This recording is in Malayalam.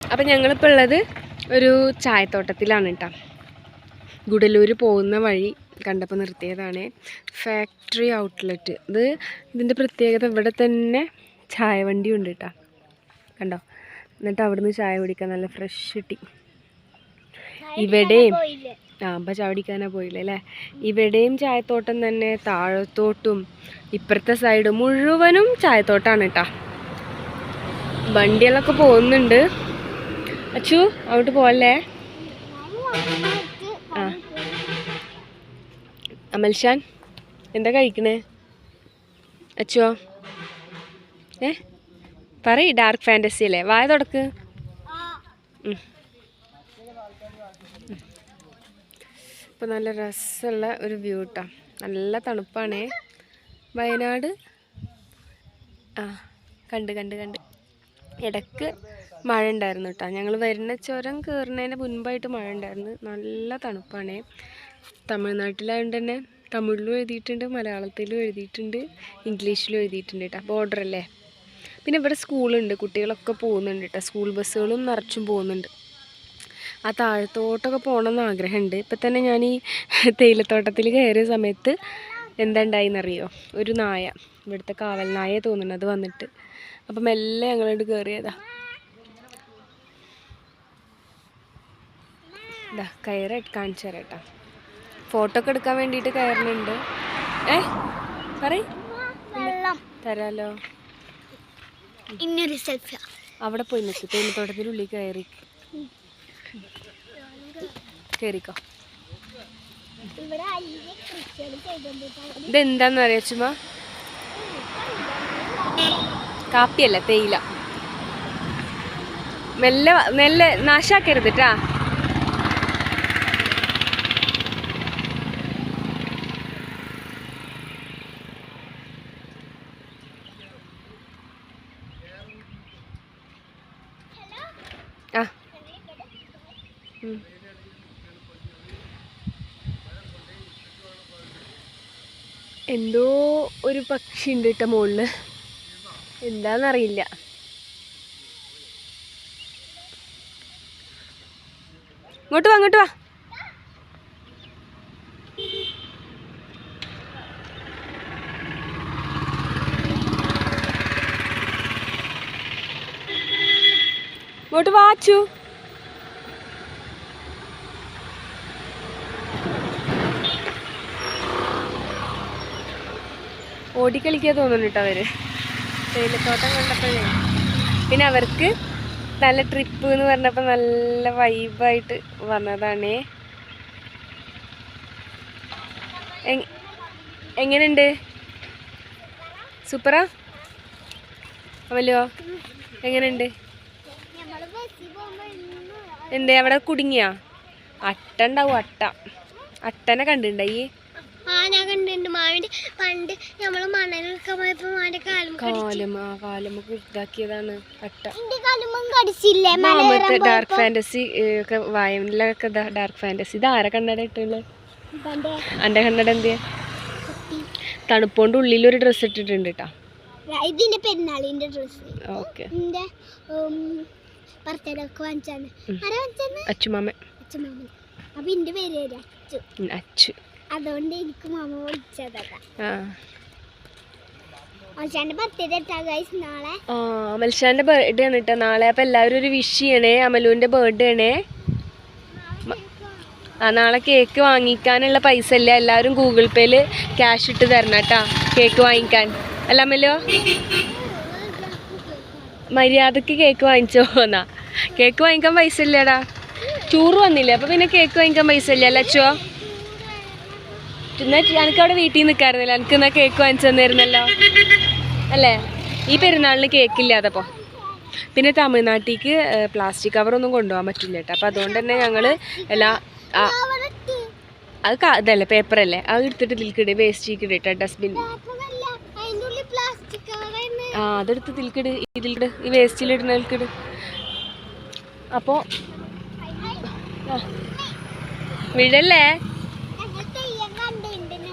അപ്പം ഞങ്ങളിപ്പോൾ ഉള്ളത് ഒരു ചായത്തോട്ടത്തിലാണ് കേട്ടോ ഗുഡലൂർ പോകുന്ന വഴി കണ്ടപ്പോൾ നിർത്തിയതാണ്. ഫാക്ടറി ഔട്ട്ലെറ്റ് ഇത് ഇതിന്റെ പ്രത്യേകത ഇവിടെ തന്നെ ചായ വണ്ടി ഉണ്ട് കേട്ടോ കണ്ടോ? എന്നിട്ട് അവിടുന്ന് ചായ കുടിക്കാൻ നല്ല ഫ്രഷ് ടീ ഇവിടെയും ആ അപ്പം ചായ കുടിക്കാനാണ് പോയില്ലേ അല്ലേ ഇവിടെയും ചായത്തോട്ടം തന്നെ താഴത്തോട്ടും ഇപ്പുറത്തെ സൈഡ് മുഴുവനും ചായത്തോട്ടമാണ് കേട്ടോ വണ്ടികളൊക്കെ പോകുന്നുണ്ട്. അച്ചു അങ്ങോട്ട് പോവല്ലേ? ആ. അമൽഷാൻ എന്താ കഴിക്കണേ? അച്ചുവോ? ഏ? പറയ് ഡാർക്ക് ഫാന്റസി അല്ലേ? വായ തുടക്ക്. ഇപ്പം നല്ല രസമുള്ള ഒരു വ്യൂ നല്ല തണുപ്പാണേ. വയനാട്. ആ കണ്ട് കണ്ട് കണ്ട്. ഇടയ്ക്ക് മഴ ഉണ്ടായിരുന്നു കേട്ടോ ഞങ്ങൾ വരുന്ന ചുരം കയറുന്നതിന് മുൻപായിട്ട് മഴ ഉണ്ടായിരുന്നു നല്ല തണുപ്പാണ്. തമിഴ്നാട്ടിലായതുകൊണ്ട് തന്നെ തമിഴിലും എഴുതിയിട്ടുണ്ട് മലയാളത്തിലും എഴുതിയിട്ടുണ്ട് ഇംഗ്ലീഷിലും എഴുതിയിട്ടുണ്ട് കേട്ടോ ബോർഡർ അല്ലേ? പിന്നെ ഇവിടെ സ്കൂളുണ്ട്. കുട്ടികളൊക്കെ പോകുന്നുണ്ട് കേട്ടോ സ്കൂൾ ബസ്സുകളും നിറച്ചും പോകുന്നുണ്ട്. ആ താഴത്തോട്ടൊക്കെ പോകണമെന്ന് ആഗ്രഹമുണ്ട്. ഇപ്പം തന്നെ ഞാൻ ഈ തേയിലത്തോട്ടത്തിൽ കയറിയ സമയത്ത് എന്താ ഉണ്ടായിന്നറിയോ ഒരു നായ. ഇവിടുത്തെ കാവൽ നായ തോന്നുന്നത് വന്നിട്ട്. അപ്പം മെല്ലെ ഞങ്ങളോട് കയറിയതാ ഇതാ കയറി കാണിച്ചു തരാം കേട്ടോ ഫോട്ടോ ഒക്കെ എടുക്കാൻ വേണ്ടിയിട്ട് കയറുന്നുണ്ട് ഏ? പറയ്. തരാലോ. സെൽഫി അവിടെ പോയി നിൽക്ക് തേനത്തോട്ടത്തിനുള്ളിൽ കയറി. കയറിക്കോ ഇതെന്താന്ന് അറിയാ ചുമ കാപ്പിയല്ല തേയില. മെല്ലെ മെല്ലെ നാശാക്കരുത് ട്ടാ ആ ഉം. എന്തോ ഒരു പക്ഷി ഉണ്ട് ഇട്ട മുകളിൽ എന്താന്നറിയില്ല. ഇങ്ങോട്ട് വാ ഇങ്ങോട്ട് വാ. ഇങ്ങോട്ട് വാച്ചു ഓടിക്കളിക്കാൻ തോന്നുന്നു കേട്ടോ അവർ. തേയിലത്തോട്ടം കണ്ടപ്പോഴേ. പിന്നെ അവർക്ക് നല്ല ട്രിപ്പ് എന്ന് പറഞ്ഞപ്പോൾ നല്ല വൈബായിട്ട് വന്നതാണേ. എങ്- എങ്ങനെയുണ്ട്? സൂപ്പറാ? അവലോ എങ്ങനെയുണ്ട്? എന്തേ അവിടെ കുടുങ്ങിയാ? അട്ട ഉണ്ടാവും അട്ട. അട്ടനെ കണ്ടിട്ടുണ്ടായി. ആ ഞാൻ കണ്ടിട്ടുണ്ട്. മാവിന്റെ പണ്ട് നമ്മൾ മണലൊക്കെ പോയപ്പോ മാവിന്റെ കാലും കാലും ആ കാലും ഇതാക്കിയതാണ് എന്റെ കാലുമ്പം കടിച്ചില്ലേ? ഡാർക്ക് ഫാന്റസി ഒക്കെ വായനയിലൊക്കെ ഡാർക്ക് ഫാന്റസി ഇത് ആരെ കണ്ണട ഇട്ടുള്ളത് എന്റെ കണ്ണട എന്ത് തണുപ്പോണ്ട് ഉള്ളിൽ ഒരു ഡ്രസ്സ് ഇട്ടിട്ടുണ്ട് കേട്ടോ ഇതിന്റെ പെരുന്നാളിന്റെ ഡ്രസ്സ് ഓക്കെ. ബർത്ത്ഡേക്ക് വാങ്ങിച്ചാണ് അച്ചുമാമ അച്ഛൻ അപ്പൊ എന്റെ പേര് അച്ചു. അച്ചു. അതുകൊണ്ട് എനിക്ക് മാമ വിളിച്ചതാ. ആ. അച്ഛന്റെ ബർത്ത്ഡേ എത്താ നാളെ. ആ അമൽഷാന്റെ ബർത്ത്ഡേ ആണ് കേട്ടോ നാളെ. അപ്പൊ എല്ലാവരും ഒരു വിഷ് ചെയ്യണേ. അമലുവിന്റെ ബർത്ത്ഡേ ആണേ. ആ നാളെ കേക്ക് വാങ്ങിക്കാനുള്ള പൈസ ഇല്ല എല്ലാവരും ഗൂഗിൾ പേയിൽ ക്യാഷ് ഇട്ട് തരണം കേട്ടാ കേക്ക് വാങ്ങിക്കാൻ. അല്ല അമലോ? മര്യാദയ്ക്ക് കേക്ക് വാങ്ങിച്ചോ എന്നാ. കേക്ക് വാങ്ങിക്കാൻ പൈസ ഇല്ലടാ. ടൂർ വന്നില്ലേ? അപ്പൊ പിന്നെ കേക്ക് വാങ്ങിക്കാൻ പൈസ ഇല്ല? അല്ല അച്ചോ എന്നാ എനിക്ക് അവിടെ വീട്ടിൽ നിൽക്കാറുന്നില്ല എനിക്ക് എന്നാ കേക്ക് വാങ്ങിച്ചു തന്നിരുന്നല്ലോ. അല്ലേ? ഈ പെരുന്നാളിന് കേക്കില്ലാതപ്പോൾ പിന്നെ തമിഴ്നാട്ടിലേക്ക് പ്ലാസ്റ്റിക് കവറൊന്നും കൊണ്ടുപോകാൻ പറ്റില്ല കേട്ടോ. അപ്പം അതുകൊണ്ട് തന്നെ ഞങ്ങൾ എല്ലാ ആ, അത് ഇതല്ലേ പേപ്പറല്ലേ അത് എടുത്തിട്ട് ഇതിൽക്കിട് വേസ്റ്റ് കേട്ടോ ഡസ്റ്റ്ബിൻ ആ അതെടുത്ത് ഇതിൽക്കിട് ഇതിലിട് ഈ വേസ്റ്റിലിടുന്ന തിൽക്കിട് അപ്പോൾ വിടല്ലേ